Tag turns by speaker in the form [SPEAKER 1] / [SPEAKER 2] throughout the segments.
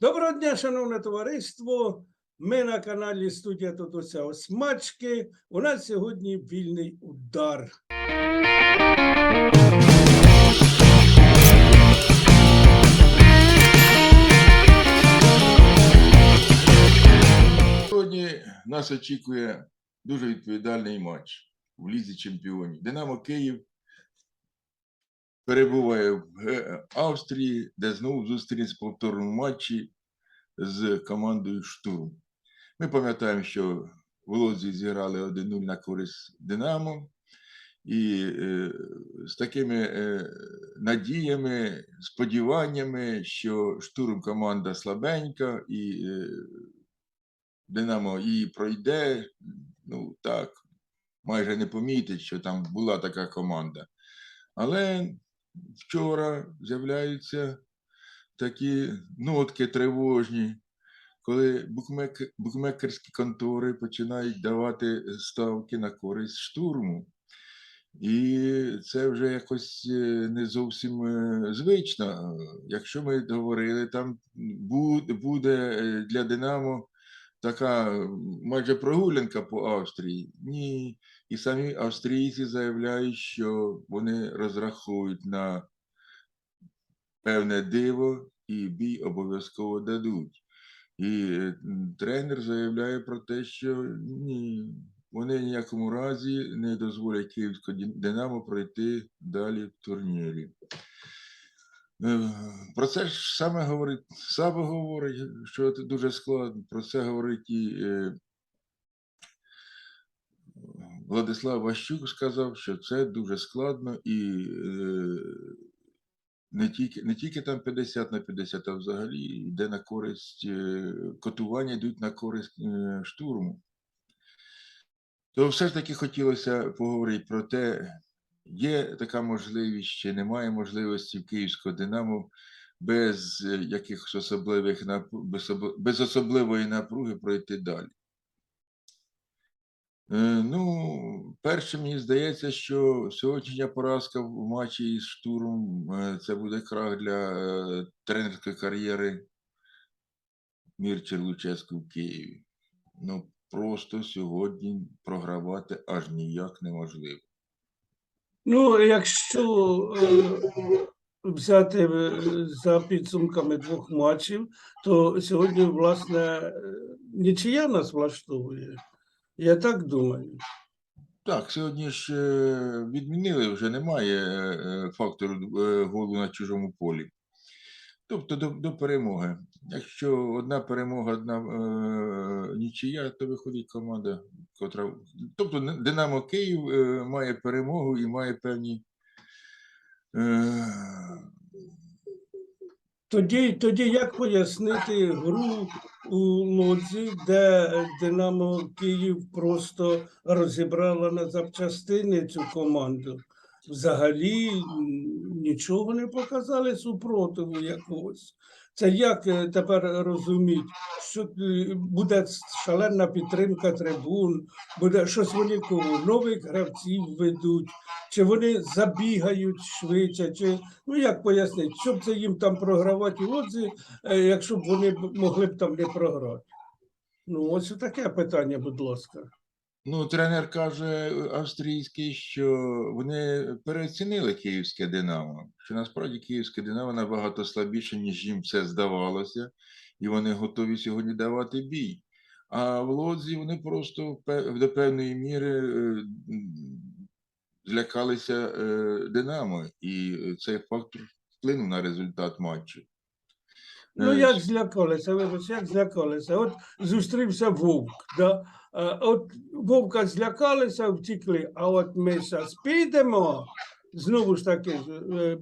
[SPEAKER 1] Доброго дня, шановне товариство. Ми на каналі Студія Тотуся Осмачки. У нас сьогодні вільний удар.
[SPEAKER 2] Сьогодні нас очікує дуже відповідальний матч в Лізі Чемпіонів. Динамо Київ перебуває в Австрії, де знову зустрінеться в повторному матчі з командою Штурм. Ми пам'ятаємо, що в Лозі зіграли 1-0 на користь Динамо. І е, з такими е, надіями, сподіваннями, що штурм команда слабенька і е, Динамо її пройде, ну так, майже не помітить, що там була така команда. Але вчора з'являються такі нотки тривожні, коли букмек- букмекерські контори починають давати ставки на користь штурму. І це вже якось е, не зовсім е, звично. Якщо ми говорили, там буде, е, для Динамо така майже прогулянка по Австрії. Ні. І самі австрійці заявляють, що вони розраховують на певне диво і бій обов'язково дадуть. І е, тренер заявляє про те, що ні, вони ніякому разі не дозволять київському Динамо пройти далі в турнірі. Е, Про це ж саме говорить, саме говорить, що це дуже складно. Про це говорить і е, Владислав Ващук сказав, що це дуже складно і е, не тільки, не тільки там 50 на 50, а взагалі йде на користь, е, котування йдуть на користь е, штурму. То все ж таки хотілося поговорити про те, є така можливість чи немає можливості в Київського Динамо без якихось особливих без особливої напруги пройти далі. Е, Ну, перше, мені здається, що сьогоднішня поразка в матчі із штурмом е, це буде крах для е, тренерської кар'єри Мірча Луческу в Києві. Ну, просто сьогодні програвати аж ніяк неможливо.
[SPEAKER 1] Ну, якщо взяти за підсумками двох матчів, то сьогодні, власне, нічия нас влаштовує. Я так думаю.
[SPEAKER 2] Так, сьогодні ж е, відмінили, вже немає е, е, фактору голу на чужому полі. Тобто до, до перемоги. Якщо одна перемога, одна е, нічия, то виходить команда, котра. Тобто Динамо Київ е, має перемогу і має певні.
[SPEAKER 1] Тоді, тоді як пояснити гру у Лодзі, де Динамо Київ просто розібрала на запчастини цю команду? Взагалі нічого не показали супротиву якогось. Це як е, тепер розуміти, що е, буде шалена підтримка трибун, буде щось вони кого нових гравців ведуть, чи вони забігають швидше, чи Ну, як пояснити, щоб це їм там програвати Лодзі, е, якщо б вони могли б там не програти? Ну, ось таке питання, будь ласка.
[SPEAKER 2] Ну, тренер каже е, австрійський, що вони переоцінили київське Динамо, що насправді київське Динамо набагато слабіше, ніж їм це здавалося, і вони готові сьогодні давати бій. А в Лодзі вони просто до певної міри е, злякалися е, Динамо, і е, цей фактор вплинув на результат матчу.
[SPEAKER 1] Ну,
[SPEAKER 2] Е,
[SPEAKER 1] як злякалися, вибач, як злякалися. От зустрівся вовк. Да? Е, От вовка злякалися, втікли, а от ми зараз підемо. Знову ж таки, е,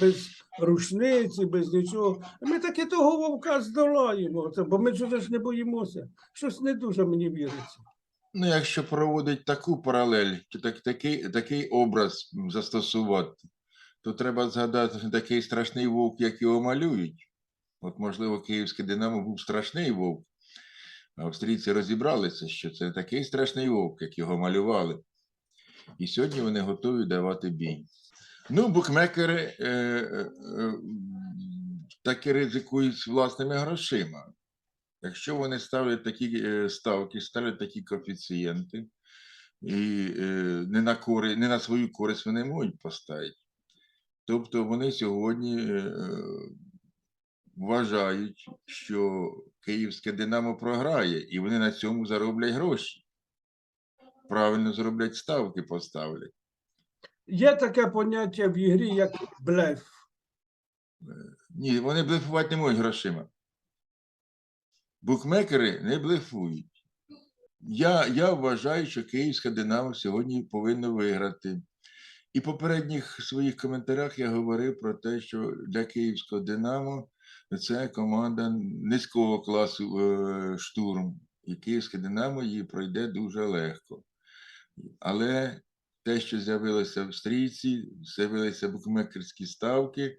[SPEAKER 1] без рушниці, без нічого. Ми таки того вовка здолаємо, бо ми чого ж не боїмося. Щось не дуже мені віриться.
[SPEAKER 2] Ну, якщо проводить таку паралель, так, такий, такий образ застосувати, то треба згадати такий страшний вовк, як його малюють. От, можливо, київське Динамо був страшний вовк. Австрійці розібралися, що це такий страшний вовк, як його малювали. І сьогодні вони готові давати бій. Ну, букмекери е, е, е, так і ризикують з власними грошима. Якщо вони ставлять такі е, ставки, ставлять такі коефіцієнти, і е, не, на кори, не на свою користь вони можуть поставити. Тобто вони сьогодні е, вважають, що київське Динамо програє, і вони на цьому зароблять гроші. Правильно зроблять ставки, поставлять.
[SPEAKER 1] Є таке поняття в ігрі, як блеф.
[SPEAKER 2] Ні, вони блефувати не можуть грошима. Букмекери не блефують. Я, я вважаю, що Київська Динамо сьогодні повинна виграти. І в попередніх своїх коментарях я говорив про те, що для Київського Динамо це команда низького класу е, штурм. І Київське Динамо її пройде дуже легко. Але те, що з'явилося в стрійці, з'явилися букмекерські ставки,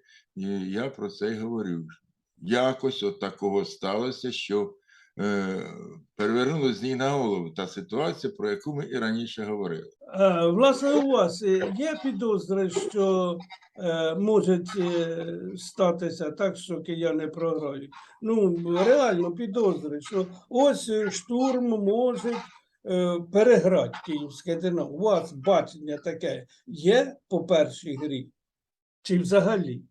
[SPEAKER 2] я про це й говорю. Якось от такого сталося, що е, перевернулася з ній на голову та ситуація, про яку ми і раніше говорили.
[SPEAKER 1] Е, Власне, у вас є підозри, що е, може статися так, що кияни програють. Ну, реально підозри, що ось штурм може е, переграти київське Динамо. У вас бачення таке є по першій грі? Чи взагалі?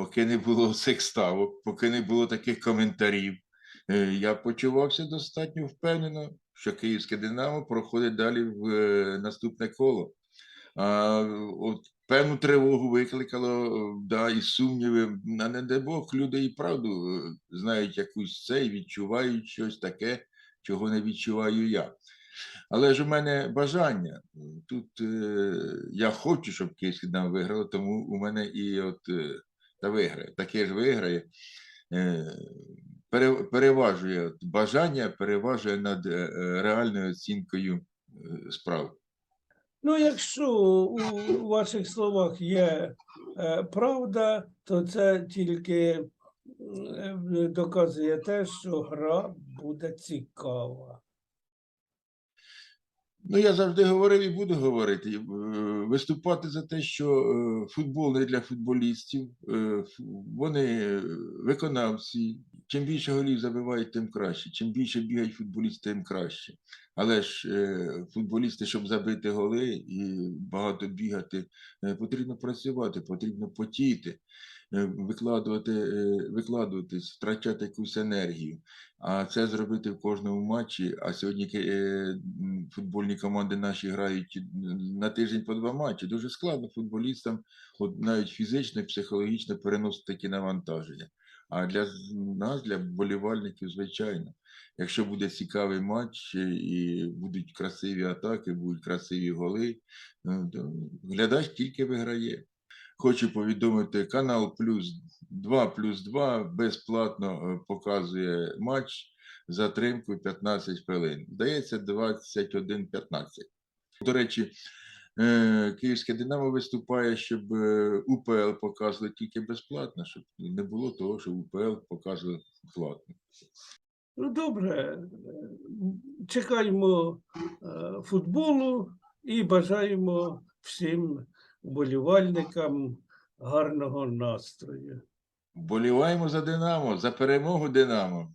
[SPEAKER 2] Поки не було цих ставок, поки не було таких коментарів, е, я почувався достатньо впевнено, що київське Динамо проходить далі в е, наступне коло. А от певну тривогу викликало, е, да, і сумніви. На не дай Бог, люди і правду знають якусь це і відчувають щось таке, чого не відчуваю я. Але ж у мене бажання. Тут е, я хочу, щоб Київське Динамо виграло, тому у мене і от е, та виграє. Таке ж виграє. Е, переважує бажання, переважує над е, е, реальною оцінкою справ.
[SPEAKER 1] Ну, якщо у ваших словах є правда, то це тільки доказує те, що гра буде цікава.
[SPEAKER 2] Ну, я завжди говорив і буду говорити. е, Виступати за те, що е, футбол не для футболістів, е, вони виконавці. Чим більше голів забивають, тим краще. Чим більше бігають футболісти, тим краще. Але ж футболісти, щоб забити голи і багато бігати, потрібно працювати, потрібно потіти, викладувати, викладуватись, втрачати якусь енергію. А це зробити в кожному матчі. А сьогодні футбольні команди наші грають на тиждень по два матчі. Дуже складно футболістам, от навіть фізично психологічно переносити такі навантаження. А для нас, для вболівальників, звичайно, якщо буде цікавий матч е, і будуть красиві атаки, будуть красиві голи, ну, то глядач тільки виграє. Хочу повідомити, канал плюс 2 плюс 2 безплатно е, показує матч з затримкою 15 хвилин. Здається, 21-15. До речі, е, Київське Динамо виступає, щоб е, УПЛ показували тільки безплатно, щоб не було того, що УПЛ показували платно.
[SPEAKER 1] Ну, добре, е, чекаємо футболу і бажаємо всім вболівальникам гарного настрою.
[SPEAKER 2] Вболіваємо за Динамо, за перемогу Динамо.